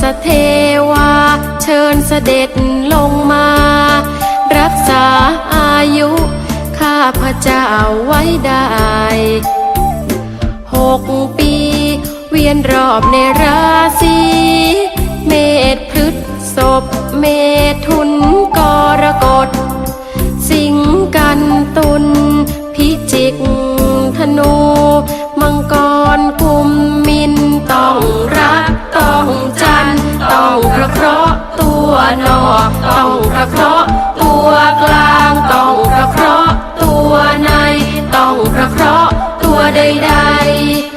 สเทวา เชิญเสด็จลงมา รักษาอายุ ข้าพระเจ้าไว้ได้หกปี เวียนรอบในราศีเมษพฤษศพเมถุนกรกฎ สิงกันตุล นอกต้องพระเคราะห์ตัวกลางต้องพระเคราะห์ตัวในต้องพระเคราะห์ตัวใดๆ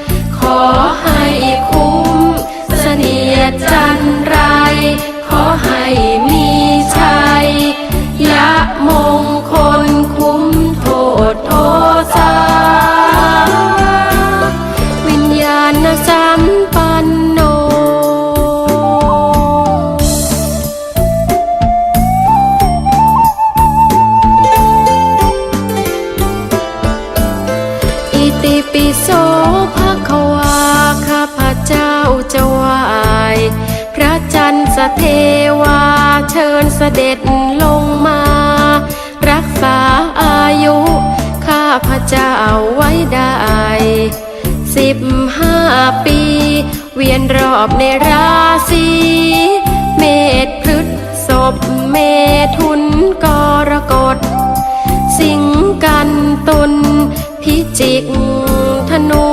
เจ้าไว้ได้ สิบห้าปี เวียนรอบในราศีเมษพฤษศพเมทุนกรกฎ สิงกันตุลพิจิกธนู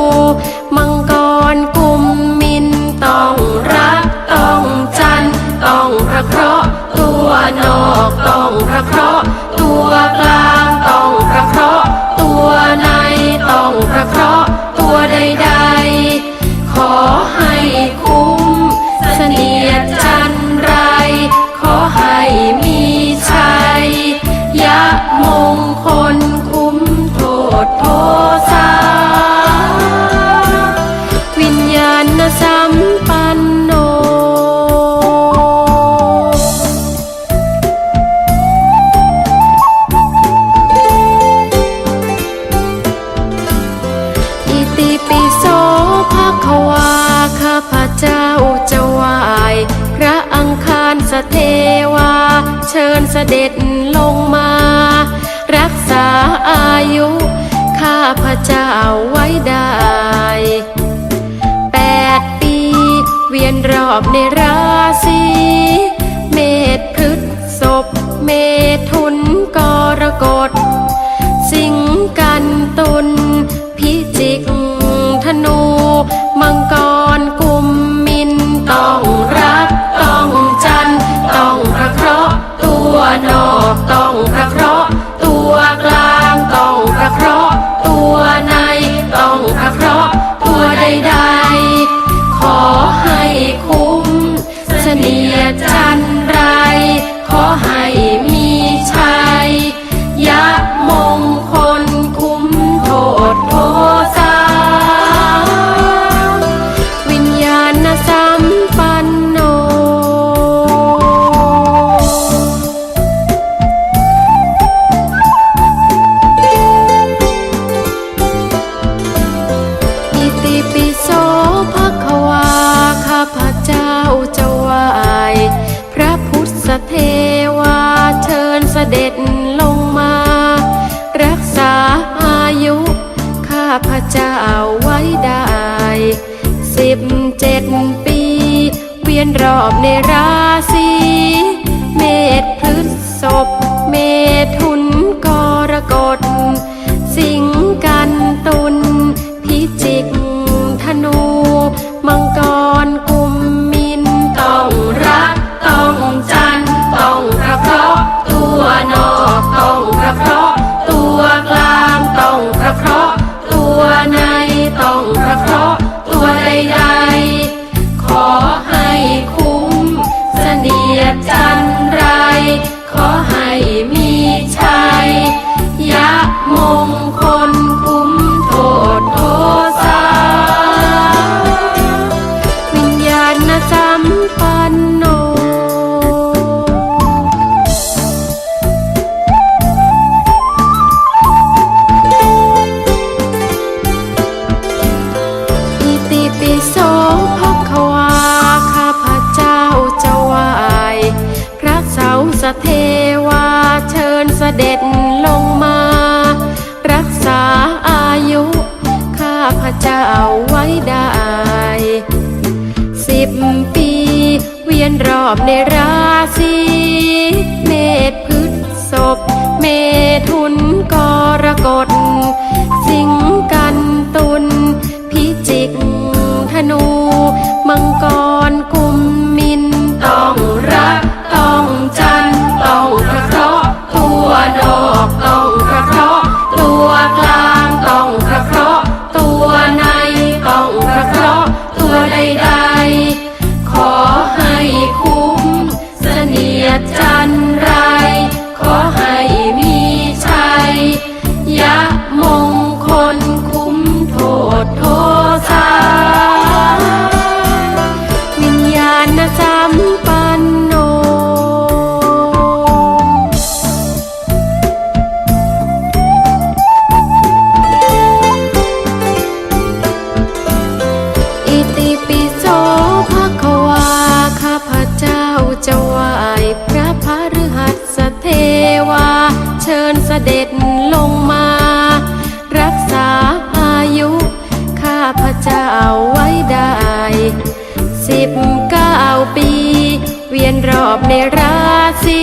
โทษโทษาวิญญาณสัมปันโนอิติปิโสภะคะวาข้าพระเจ้าจะไหวายพระอังคารสเทวา เชิญเสด็จลงมา รักษาอายุ ข้าพระเจ้าไว้ได้แปดปี เวียนรอบในราศีเมษพฤษศพเมถุนกรกฎ สิงกันตุล ติปิโสภะควาข้าพระเจ้าจะไหวายพระพุทธเทวาเชิญเสด็จลงมา รักษาอายุข้าพระเจ้าไว้ได้สิบเจ็ดปี เวียนรอบในราศ สิบปี เวียนรอบในราศีเมษพฤษพเมถุนกรกฎ อบในราศี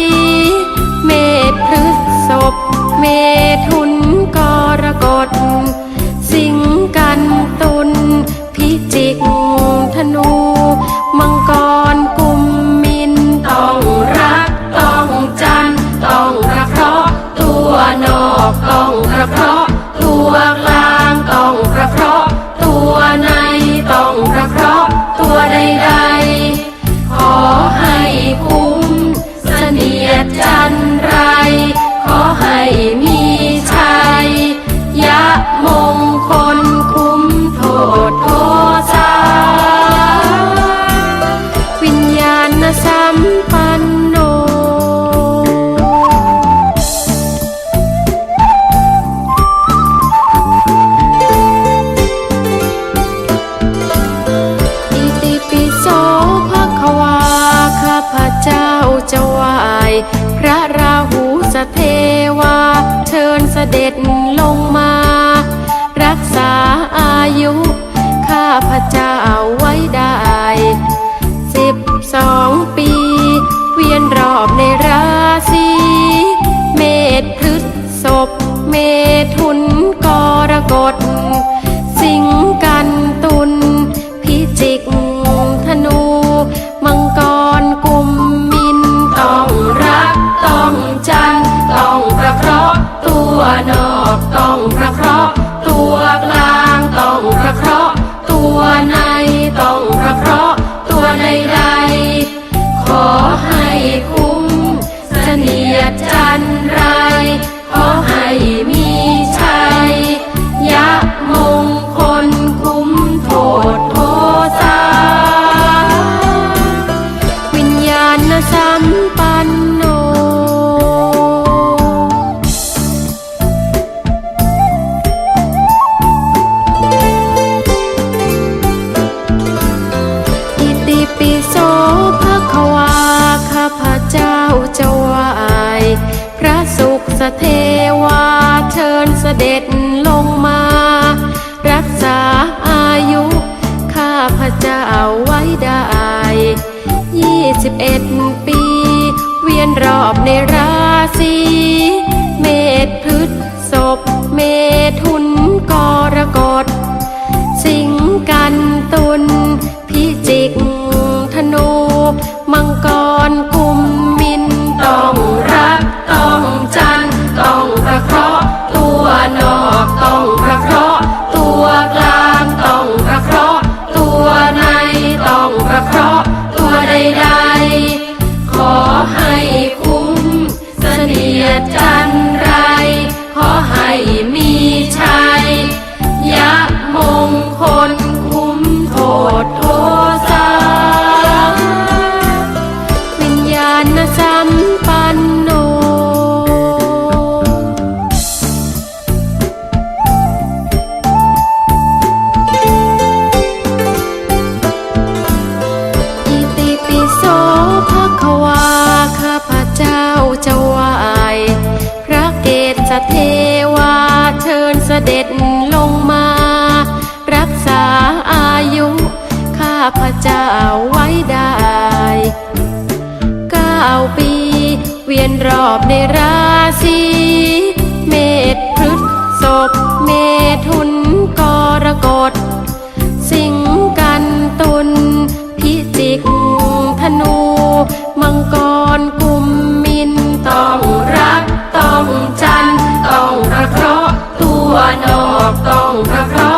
พระราหูสเทวา เชิญเสด็จลงมา รักษาอายุ ข้าพระเจ้าไว้ได้สิบสองปี อบในราศี็นรอบในราศีเมษพฤษศพเมถุนกรกฎ สิงกันตุลพิจิกธนู มังกรกุมมินต้องรักต้องจัน ต้องพระเคราะห์ตัวนอกต้องพระเคราะห์